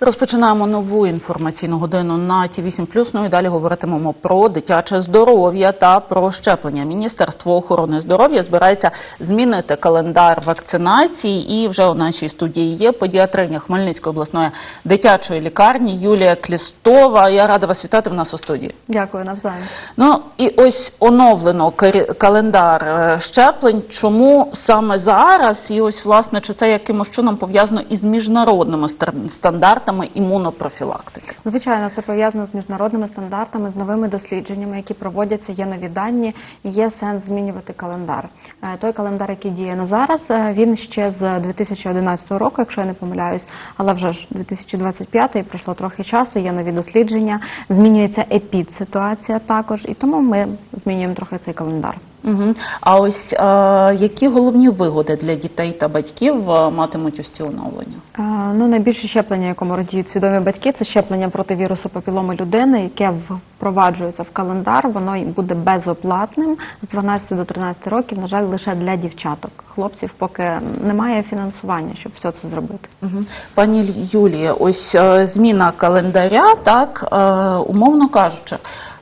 Розпочинаємо нову інформаційну годину на ті 8 Ну і далі говоритимемо про дитяче здоров'я та про щеплення. Міністерство охорони здоров'я збирається змінити календар вакцинації. І вже у нашій студії є педіатриня Хмельницької обласної дитячої лікарні Юлія Клістова. Я рада вас вітати в нас у студії. Дякую навзаєм. Ну і ось оновлено календар е, щеплень. Чому саме зараз? І ось власне чи це якимось чином пов'язано із міжнародними стар- стандартами імунопрофілактики? Звичайно, це пов'язано з міжнародними стандартами, з новими дослідженнями, які проводяться, є нові дані, і є сенс змінювати календар. Е, Той календар, який діє на зараз, е, він ще з 2011 року, якщо я не помиляюсь, але вже ж 2025 і пройшло трохи часу, є нові дослідження, змінюється епідситуація також, і тому ми змінюємо трохи цей календар. Угу. А ось е, які головні вигоди для дітей та батьків е, матимуть ось ці оновлення? Е, Ну, найбільше щеплення, якому радіють свідомі батьки, це щеплення проти вірусу папіломи людини, яке впроваджується в календар. Воно буде безоплатним з 12 до 13 років. На жаль, лише для дівчаток. Хлопців поки немає фінансування, щоб все це зробити. Угу. Пані Юлія, ось е, зміна календаря, так умовно кажучи,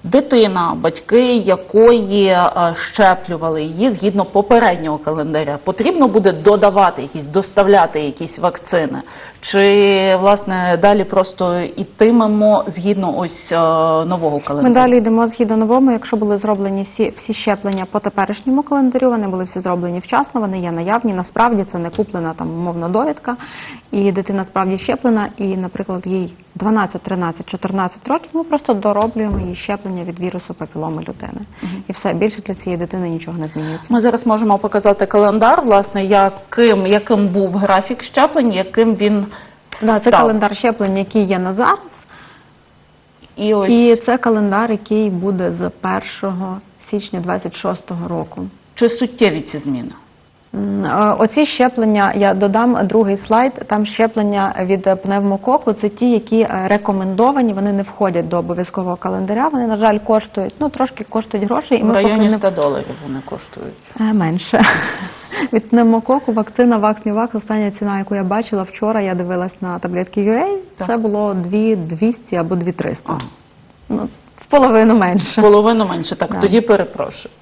дитина, батьки якої е, щеплювали її згідно попереднього календаря, потрібно буде додавати якісь, доставляти якісь вакцини, чи власне далі просто ітимемо згідно ось е, нового Ми далі йдемо згідно новому. Якщо були зроблені всі, всі щеплення по теперішньому календарю, вони були всі зроблені вчасно, вони є наявні. Насправді це не куплена там умовна довідка, і дитина справді щеплена. І, наприклад, їй 12, 13, 14 років. Ми просто дороблюємо їй щеплення від вірусу папіломи людини. І все більше для цієї дитини нічого не змінюється. Ми зараз можемо показати календар, власне, яким, яким був графік щеплень, яким він Да, це календар щеплень, який є на зараз. І ось І це календар, який буде з 1 січня 26-го року. чи суттєві ці зміни? Е, Оці щеплення, я додам другий слайд. Там щеплення від пневмококу. Це ті, які е, рекомендовані. Вони не входять до обов'язкового календаря. Вони, на жаль, коштують. Ну трошки коштують грошей, і В районі поки не 100 доларів вони коштують. Е, менше. Від пневмококу вакцина Вакснівак, остання ціна, яку я бачила вчора, я дивилась на таблетки UA, це було 2200 або 2300. Ну, в половину менше. Половину менше, так Да. тоді перепрошую.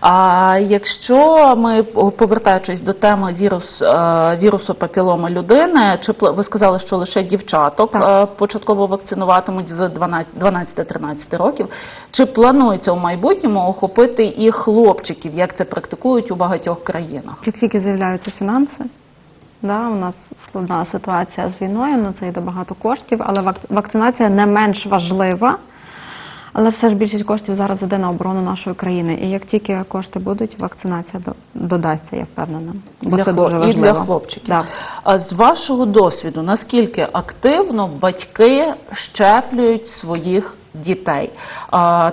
А якщо ми повертаючись до теми вірус, е, вірусу папіломи людини, чи ви сказали, що лише дівчаток Так. е, початково вакцинуватимуть з 12 12-13 років? Чи планується у майбутньому охопити і хлопчиків, як це практикують у багатьох країнах? Як тільки з'являються фінанси, да, у нас складна ситуація з війною, на це йде багато коштів, але вакцинація не менш важлива. Але все ж більшість коштів зараз іде на оборону нашої країни. І як тільки кошти будуть, вакцинація до- додасться, я впевнена. Бо для це хлоп- дуже важливо. і для хлопчиків. Да. А з вашого досвіду, наскільки активно батьки щеплюють своїх дітей?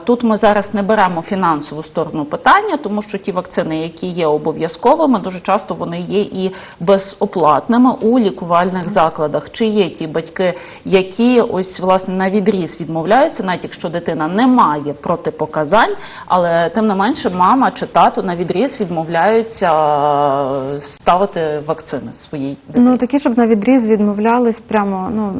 Тут ми зараз не беремо фінансову сторону питання, тому що ті вакцини, які є обов'язковими, дуже часто вони є і безоплатними у лікувальних закладах. Чи є ті батьки, які ось власне на відріз відмовляються, навіть якщо дитина не має протипоказань, але тим не менше мама чи тато на відріз відмовляються ставити вакцини своїй дитині. Ну такі, щоб на відріз відмовлялись прямо, ну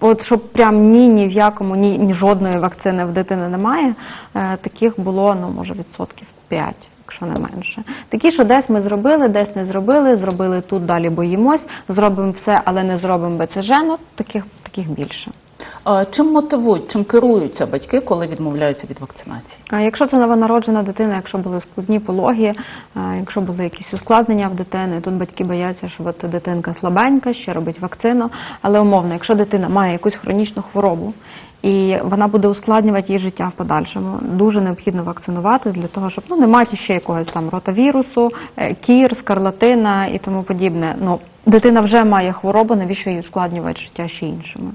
от щоб прям ні, ні в якому, ні, ні жодної вакцини в дитини немає. е, Таких було, ну може, відсотків 5, якщо не менше. Такі, що десь ми зробили, десь не зробили, зробили тут, далі боїмось, зробимо все, але не зробимо БЦЖ, ну таких, таких більше. Чим мотивують, чим керуються батьки, коли відмовляються від вакцинації? А Якщо це новонароджена дитина, якщо були складні пологи, якщо були якісь ускладнення в дитини, тут батьки бояться, що от дитинка слабенька, ще робить вакцину. Але умовно, якщо дитина має якусь хронічну хворобу і вона буде ускладнювати її життя в подальшому, дуже необхідно вакцинувати для того, щоб ну не мати ще якогось там ротавірусу, е, кір, скарлатина і тому подібне. Ну дитина вже має хворобу, навіщо їй ускладнювати життя ще іншими?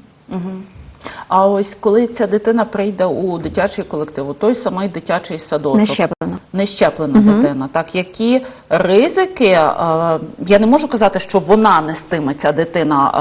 А ось коли ця дитина прийде у дитячий колектив, у той самий дитячий садочок, Не щеплена. нещеплена дитина. Так, які ризики, е, я не можу казати, що вона нестиме ця дитина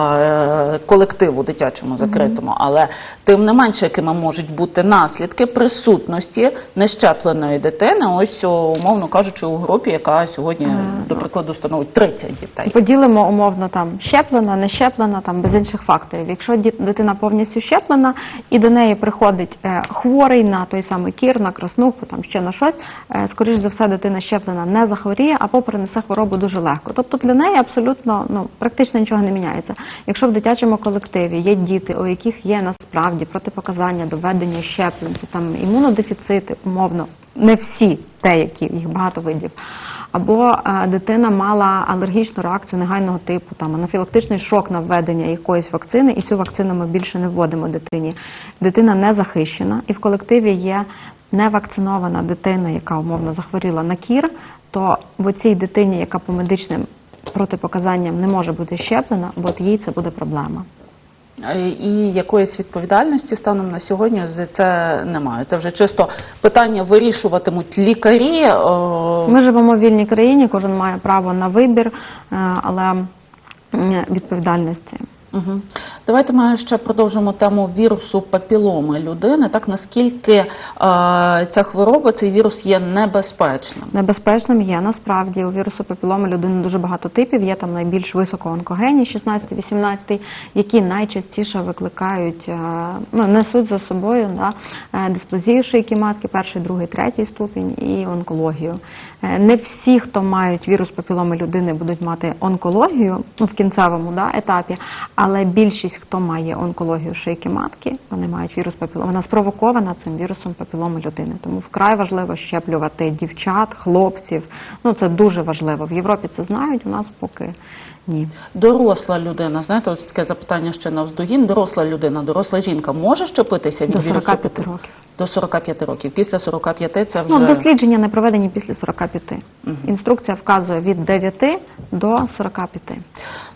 е, колективу дитячому закритому, але тим не менше, якими можуть бути наслідки присутності нещепленої дитини, ось умовно кажучи, у групі, яка сьогодні, до прикладу, становить 30 дітей. Поділимо умовно там щеплена, не щеплена, там без інших факторів. Якщо дитина повністю щеплена і до неї приходить е, хворий на той самий кір, на краснуху, там ще на щось, е, скоріш за все, дитина щеплена не захворіє або перенесе хворобу дуже легко. Тобто для неї абсолютно ну практично нічого не міняється. Якщо в дитячому колективі є діти, у яких є насправді протипоказання до введення щеплень, це там імунодефіцити, умовно, не всі те, які їх багато видів. Або е, дитина мала алергічну реакцію негайного типу, там анафілактичний шок на введення якоїсь вакцини, і цю вакцину ми більше не вводимо дитині. Дитина не захищена, і в колективі є невакцинована дитина, яка умовно захворіла на кір, то в цій дитині, яка по медичним протипоказанням не може бути щеплена, от їй це буде проблема. І якоїсь відповідальності станом на сьогодні за це немає. Це вже чисто питання вирішуватимуть лікарі. е, Ми живемо в вільній країні, кожен має право на вибір, е, але відповідальності. Угу. Давайте ми ще продовжимо тему вірусу папіломи людини. Так наскільки е, ця хвороба, цей вірус є небезпечним? Небезпечним є насправді у вірусу папіломи людини дуже багато типів. Є там найбільш високоонкогенні, 16-18, які найчастіше викликають, е, ну несуть за собою да, е, дисплазію шийки матки, перший, другий, третій ступінь і онкологію. Е, Не всі, хто мають вірус папіломи людини, будуть мати онкологію ну, в кінцевому да, етапі, але більшість, хто має онкологію шийки матки, вони мають вірус папіломи. Вона спровокована цим вірусом папіломи людини. Тому вкрай важливо щеплювати дівчат, хлопців. Ну це дуже важливо. В Європі це знають, у нас поки ні. Доросла людина, знаєте, ось таке запитання ще на вздогін. Доросла людина, доросла жінка може щепитися від До вірусу 45 папіломи? років. До 45 років. Після 45 це вже Ну, дослідження не проведені після 45. Інструкція вказує від 9 до 45.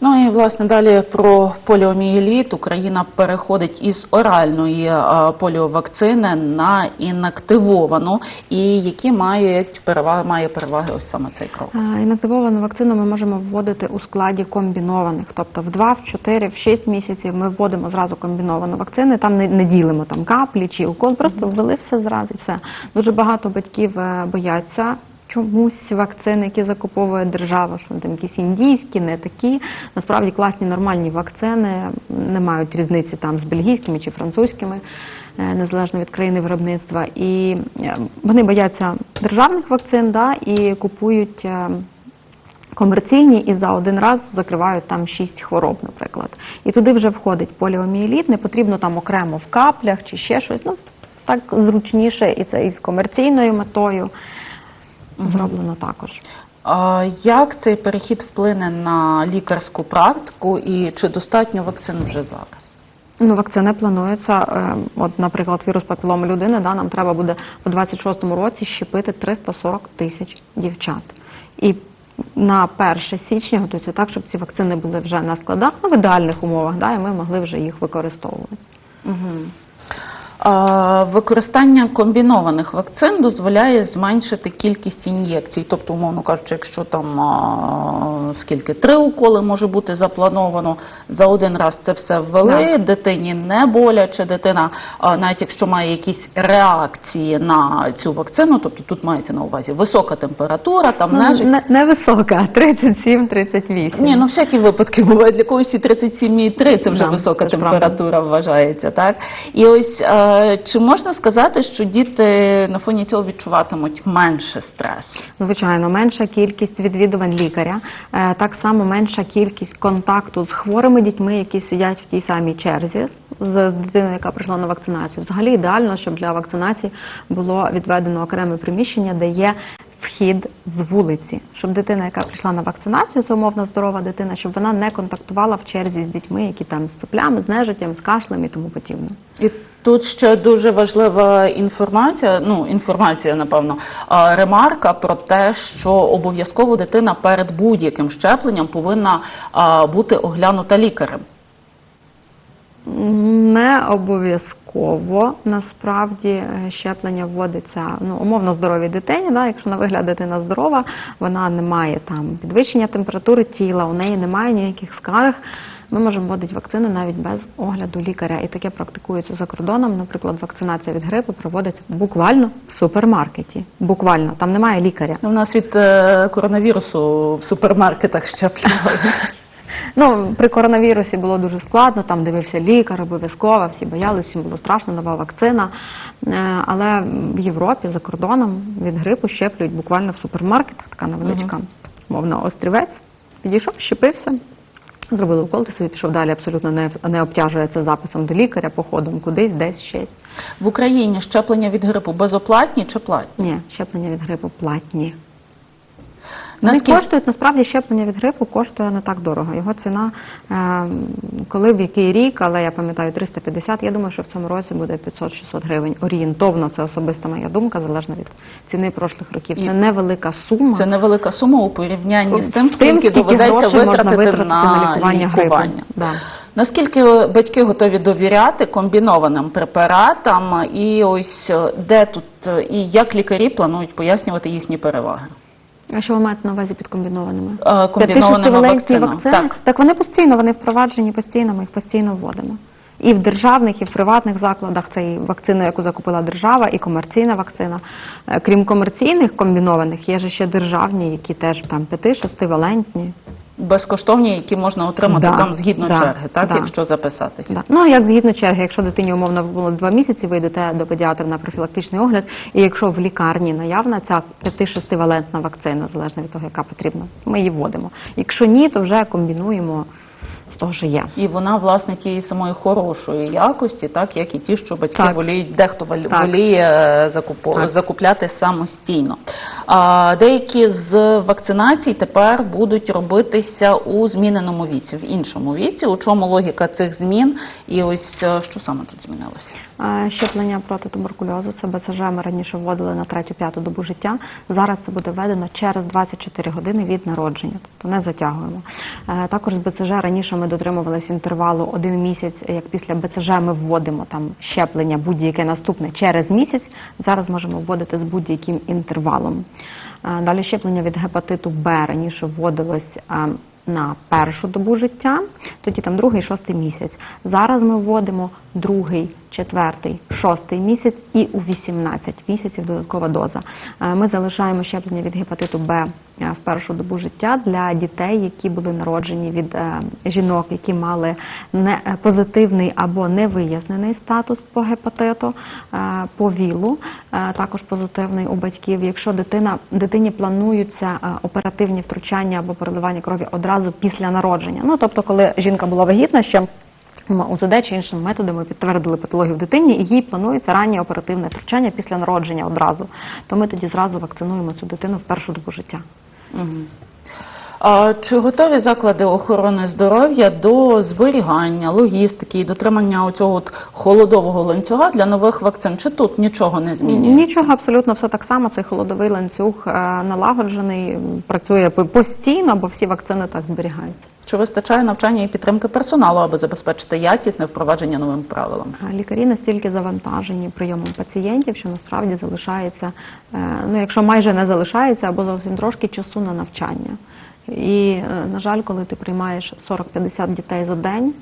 Ну і власне далі про поліомієліт. Україна переходить із оральної е, поліовакцини на інактивовану, і які мають переваги, має переваги ось саме цей крок. Е, Інактивовану вакцину ми можемо вводити у складі комбінованих, тобто в 2, в 4, в 6 місяців ми вводимо зразу комбіновану вакцини, там не, не ділимо там каплі чи укол, просто ввели все зразу і все. Дуже багато батьків е, бояться. Чомусь вакцини, які закуповує держава, що там якісь індійські, не такі. Насправді класні нормальні вакцини не мають різниці там з бельгійськими чи французькими, е, незалежно від країни виробництва. І е, вони бояться державних вакцин, да, і купують. Комерційні і за один раз закривають там шість хвороб, наприклад. І туди вже входить поліомієліт, не потрібно там окремо в каплях чи ще щось. Ну так зручніше, і це із комерційною метою зроблено також. Як цей перехід вплине на лікарську практику і чи достатньо вакцин вже зараз? Ну, вакцини плануються. е, От, наприклад, вірус папіломи людини, да, нам треба буде у 26-му році щепити 340 тисяч дівчат. І на 1 січня готується так, щоб ці вакцини були вже на складах, ну, в ідеальних умовах, да, і ми могли вже їх використовувати. А, Використання комбінованих вакцин дозволяє зменшити кількість ін'єкцій. Тобто, умовно кажучи, якщо там а, скільки три уколи може бути заплановано за один раз це все ввели. Дитині не боляче. Дитина, а, навіть якщо має якісь реакції на цю вакцину, тобто тут мається на увазі висока температура, там Ну, нежить. не, не висока, 37-38. Ні, ну всякі випадки бувають. Для когось і 37,3 це вже Да, висока температура вважається, так? І ось е, чи можна сказати, що діти на фоні цього відчуватимуть менше стресу? Звичайно, менша кількість відвідувань лікаря, е, так само менша кількість контакту з хворими дітьми, які сидять в тій самій черзі з- з дитиною, яка прийшла на вакцинацію. Взагалі ідеально, щоб для вакцинації було відведено окреме приміщення, де є вхід з вулиці, щоб дитина, яка прийшла на вакцинацію, це умовно здорова дитина, щоб вона не контактувала в черзі з дітьми, які там з соплями, з нежиттям, з кашлем і тому подібне. І тут ще дуже важлива інформація, ну інформація, напевно, ремарка про те, що обов'язково дитина перед будь-яким щепленням повинна бути оглянута лікарем. Не обов'язково насправді е, щеплення вводиться ну, умовно здоровій дитині. Да? Якщо на вигляд дитина здорова, вона не має там підвищення температури тіла, у неї немає ніяких скарг. Ми можемо вводити вакцини навіть без огляду лікаря. І таке практикується за кордоном. Наприклад, вакцинація від грипу проводиться буквально в супермаркеті. Буквально там немає лікаря. У нас від е, коронавірусу в супермаркетах щеплювали. Ну, при коронавірусі було дуже складно, там дивився лікар, обов'язково, всі боялися, всім було страшно, нова вакцина. Е, Але в Європі за кордоном від грипу щеплюють буквально в супермаркетах, така невеличка мовна острівець. Підійшов, щепився, зробили укол, ти собі пішов далі, абсолютно не, не обтяжує це записом до лікаря, походом кудись, десь щось. В Україні щеплення від грипу безоплатні чи платні? Ні, щеплення від грипу платні. Вони Наскільки коштують насправді щеплення від грипу коштує не так дорого. Його ціна, е, коли в який рік, але я пам'ятаю 350, Я думаю, що в цьому році буде 500-600 гривень. Орієнтовно, це особиста моя думка, залежно від ціни прошлих років. І Це невелика сума. це невелика сума у порівнянні з тим, скільки скільки доведеться витратити витратити на на лікування лікування. грипу. Да. Наскільки батьки готові довіряти комбінованим препаратам, і ось е, де тут е, і як лікарі планують пояснювати їхні переваги? А що ви маєте на увазі під комбінованими? Е, комбінованими вакцинами. вакцини? Так. так вони постійно, вони впроваджені постійно, ми їх постійно вводимо. І в державних, і в приватних закладах це і вакцина, яку закупила держава, і комерційна вакцина. Е, Крім комерційних комбінованих, є же ще державні, які теж там п'яти-шестивалентні. Безкоштовні, які можна отримати Да, там згідно да, черги, так да. якщо записатися. Да. Ну, як згідно черги, якщо дитині умовно було два місяці, ви йдете до педіатра на профілактичний огляд, і якщо в лікарні наявна ця 5-6-валентна вакцина, залежно від того, яка потрібна, ми її вводимо. Якщо ні, то вже комбінуємо з того, що є. І вона, власне, тієї самої хорошої якості, так як і ті, що батьки Так. воліють, дехто воліє закуп... закупляти самостійно. А, деякі з вакцинацій тепер будуть робитися у зміненому віці, в іншому віці. У чому логіка цих змін? І ось е, що саме тут змінилося? Щеплення проти туберкульозу, це БЦЖ ми раніше вводили на третю-п'яту добу життя. Зараз це буде введено через 24 години від народження, тобто не затягуємо. Е, Також з БЦЖ раніше ми дотримувалися інтервалу один місяць, як після БЦЖ ми вводимо там щеплення будь-яке наступне через місяць. Зараз можемо вводити з будь-яким інтервалом. Е, Далі щеплення від гепатиту Б раніше вводилось. На першу добу життя, тоді там другий, шостий місяць. Зараз ми вводимо другий, четвертий, шостий місяць і у 18 місяців додаткова доза. Е, Ми залишаємо щеплення від гепатиту Б в першу добу життя для дітей, які були народжені від е, жінок, які мали не е, позитивний або невияснений статус по гепатиту, е, по ВІЛу, е, також позитивний у батьків. Якщо дитина дитині плануються е, оперативні втручання або переливання крові одразу після народження. Ну тобто, коли жінка була вагітна, ще УЗД чи іншими методами підтвердили патологію в дитині, і їй планується раннє оперативне втручання після народження одразу. То ми тоді зразу вакцинуємо цю дитину в першу добу життя. Mm-hmm. А чи готові заклади охорони здоров'я до зберігання, логістики і дотримання оцього холодового ланцюга для нових вакцин? Чи тут нічого не змінюється? Нічого абсолютно все так само. Цей холодовий ланцюг е, налагоджений, працює постійно, бо всі вакцини так зберігаються. Чи вистачає навчання і підтримки персоналу, аби забезпечити якісне впровадження новим правилам? Лікарі настільки завантажені прийомом пацієнтів, що насправді залишається, е, ну якщо майже не залишається, або зовсім трошки часу на навчання. І, е, на жаль, коли ти приймаєш 40-50 дітей за день,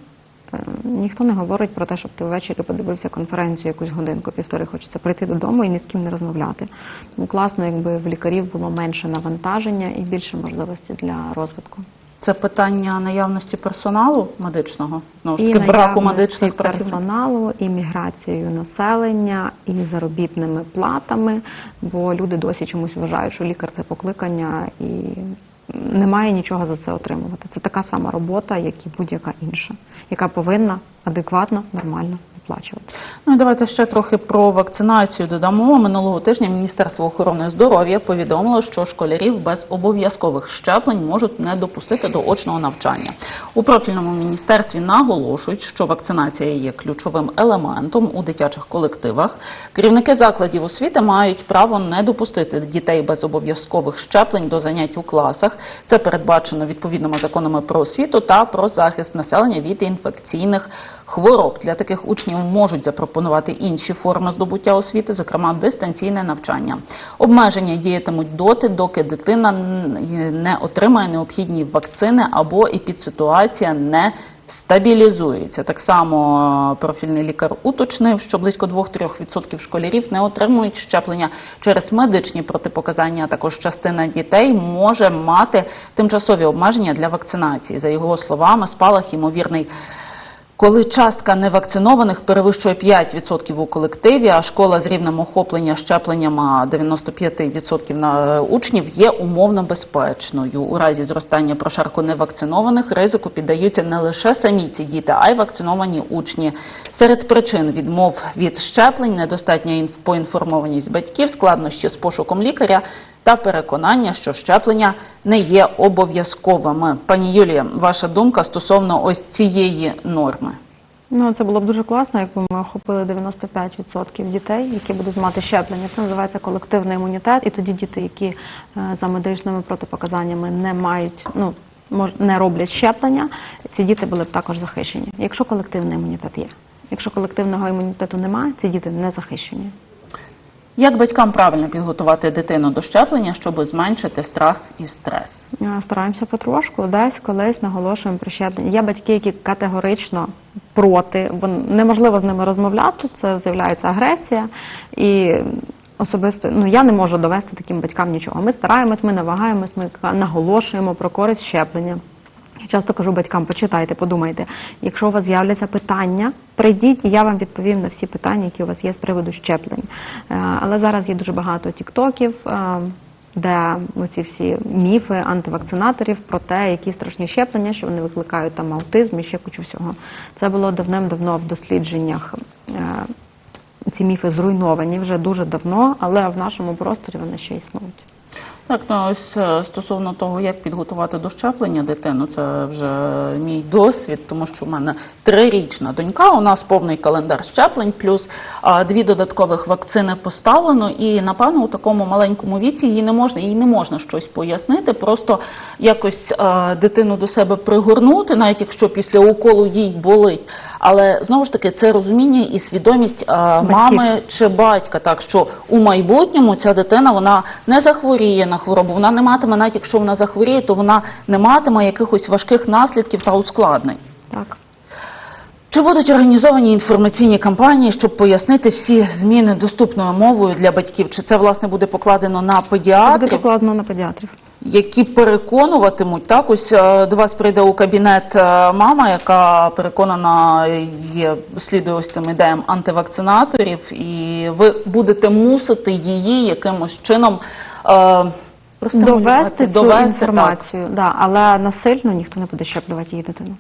е, ніхто не говорить про те, щоб ти ввечері подивився конференцію якусь годинку, півтори хочеться прийти додому і ні з ким не розмовляти. Тому класно, якби в лікарів було менше навантаження і більше можливості для розвитку. Це питання наявності персоналу медичного, знову ж І таки, браку наявності медичних працівників. персоналу, і міграцією населення, і заробітними платами, бо люди досі чомусь вважають, що лікар це покликання і немає нічого за це отримувати. Це така сама робота, як і будь-яка інша, яка повинна адекватно, нормально оплачувати. Ну і давайте ще трохи про вакцинацію додамо. Минулого тижня Міністерство охорони здоров'я повідомило, що школярів без обов'язкових щеплень можуть не допустити до очного навчання. У профільному міністерстві наголошують, що вакцинація є ключовим елементом у дитячих колективах. Керівники закладів освіти мають право не допустити дітей без обов'язкових щеплень до занять у класах. Це передбачено відповідними законами про освіту та про захист населення від інфекційних хвороб. Для таких учнів можуть запропонувати інші форми здобуття освіти, зокрема дистанційне навчання. Обмеження діятимуть доти, доки дитина не отримає необхідні вакцини або епідситуація не стабілізується. Так само е, профільний лікар уточнив, що близько 2-3% школярів не отримують щеплення через медичні протипоказання. а Також частина дітей може мати тимчасові обмеження для вакцинації. За його словами, спалах ймовірний. Коли частка невакцинованих перевищує 5% у колективі, а школа з рівнем охоплення щепленням а, 95% на е, учнів є умовно безпечною. У разі зростання прошарку невакцинованих ризику піддаються не лише самі ці діти, а й вакциновані учні. Серед причин відмов від щеплень, недостатня інф- поінформованість батьків, складнощі з пошуком лікаря та переконання, що щеплення не є обов'язковими. Пані Юлія, ваша думка стосовно ось цієї норми? Ну, це було б дуже класно, якби ми охопили 95% дітей, які будуть мати щеплення. Це називається колективний імунітет. І тоді діти, які е, за медичними протипоказаннями не мають, ну не роблять щеплення, ці діти були б також захищені. Якщо колективний імунітет є. Якщо колективного імунітету немає, ці діти не захищені. Як батькам правильно підготувати дитину до щеплення, щоб зменшити страх і стрес? Е, Стараємося потрошку, десь колись наголошуємо про щеплення. Є батьки, які категорично проти, неможливо з ними розмовляти, це з'являється агресія. І особисто ну, я не можу довести таким батькам нічого. Ми стараємось, ми намагаємось, ми наголошуємо про користь щеплення. Часто кажу батькам, почитайте, подумайте. Якщо у вас з'являться питання, прийдіть, і я вам відповім на всі питання, які у вас є з приводу щеплень. Е, Але зараз є дуже багато тіктоків, е, де оці всі міфи антивакцинаторів про те, які страшні щеплення, що вони викликають там аутизм і ще кучу всього. Це було давним-давно в дослідженнях. е, Ці міфи зруйновані вже дуже давно, але в нашому просторі вони ще існують. Так, ну ось е, стосовно того, як підготувати до щеплення дитину, це вже мій досвід, тому що в мене трирічна донька. У нас повний календар щеплень, плюс а, дві додаткових вакцини поставлено. І напевно у такому маленькому віці їй не можна, їй не можна щось пояснити, просто якось а, дитину до себе пригорнути, навіть якщо після уколу їй болить. Але знову ж таки, це розуміння і свідомість а, мами чи батька, так що у майбутньому ця дитина вона не захворіє на хворобу, вона не матиме, навіть якщо вона захворіє, то вона не матиме якихось важких наслідків та ускладнень. Так. Чи будуть організовані інформаційні кампанії, щоб пояснити всі зміни доступною мовою для батьків? Чи це власне буде покладено на Це буде педіатрів, покладено на педіатрів. які переконуватимуть так? Ось е, до вас прийде у кабінет е, мама, яка переконана є слідує ось цим ідеям антивакцинаторів, і ви будете мусити її якимось чином. Е, простимулювати, Довести цю довести, так. інформацію, да, але насильно ніхто не буде щеплювати її дитину.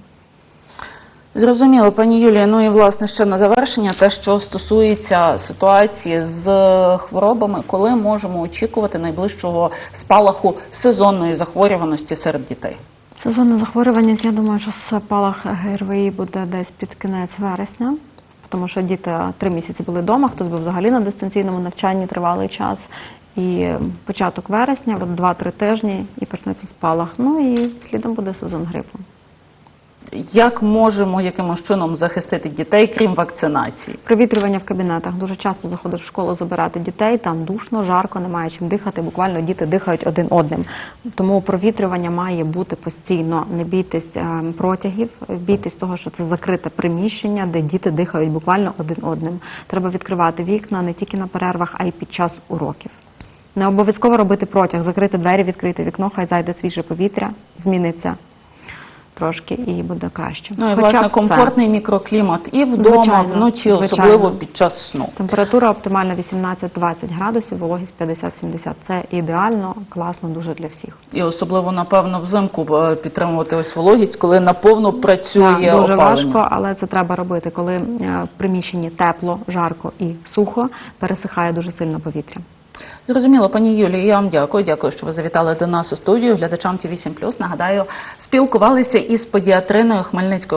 Зрозуміло, пані Юлія. Ну і власне ще на завершення, те, що стосується ситуації з хворобами, коли можемо очікувати найближчого спалаху сезонної захворюваності серед дітей. Сезонне захворювання, я думаю, що спалах ГРВІ буде десь під кінець вересня, тому що діти три місяці були вдома, хтось був взагалі на дистанційному навчанні тривалий час. І початок вересня, от 2-3 тижні, і почнеться спалах. Ну і слідом буде сезон грипу. Як можемо якимось чином захистити дітей, крім вакцинації? Провітрювання в кабінетах. Дуже часто заходиш в школу забирати дітей, там душно, жарко, немає чим дихати. Буквально діти дихають один одним. Тому провітрювання має бути постійно. Не бійтесь е, протягів, бійтесь того, що це закрите приміщення, де діти дихають буквально один одним. Треба відкривати вікна не тільки на перервах, а й під час уроків. Не обов'язково робити протяг, закрити двері, відкрити вікно, хай зайде свіже повітря, зміниться трошки і буде краще. Ну і Хоча власне б це. комфортний мікроклімат і вдома, Звичайно, вночі, звичайно. особливо під час сну. Температура оптимальна 18-20 градусів, вологість 50-70. Це ідеально, класно дуже для всіх. І особливо, напевно, взимку е, підтримувати ось вологість, коли наповно працює Так, дуже опалення. важко, але це треба робити, коли е, в приміщенні тепло, жарко і сухо, пересихає дуже сильно повітря. Зрозуміло, пані Юлі, я вам дякую. Дякую, що ви завітали до нас у студію. Глядачам ті 8 Нагадаю, спілкувалися із педіатриною Хмельницької.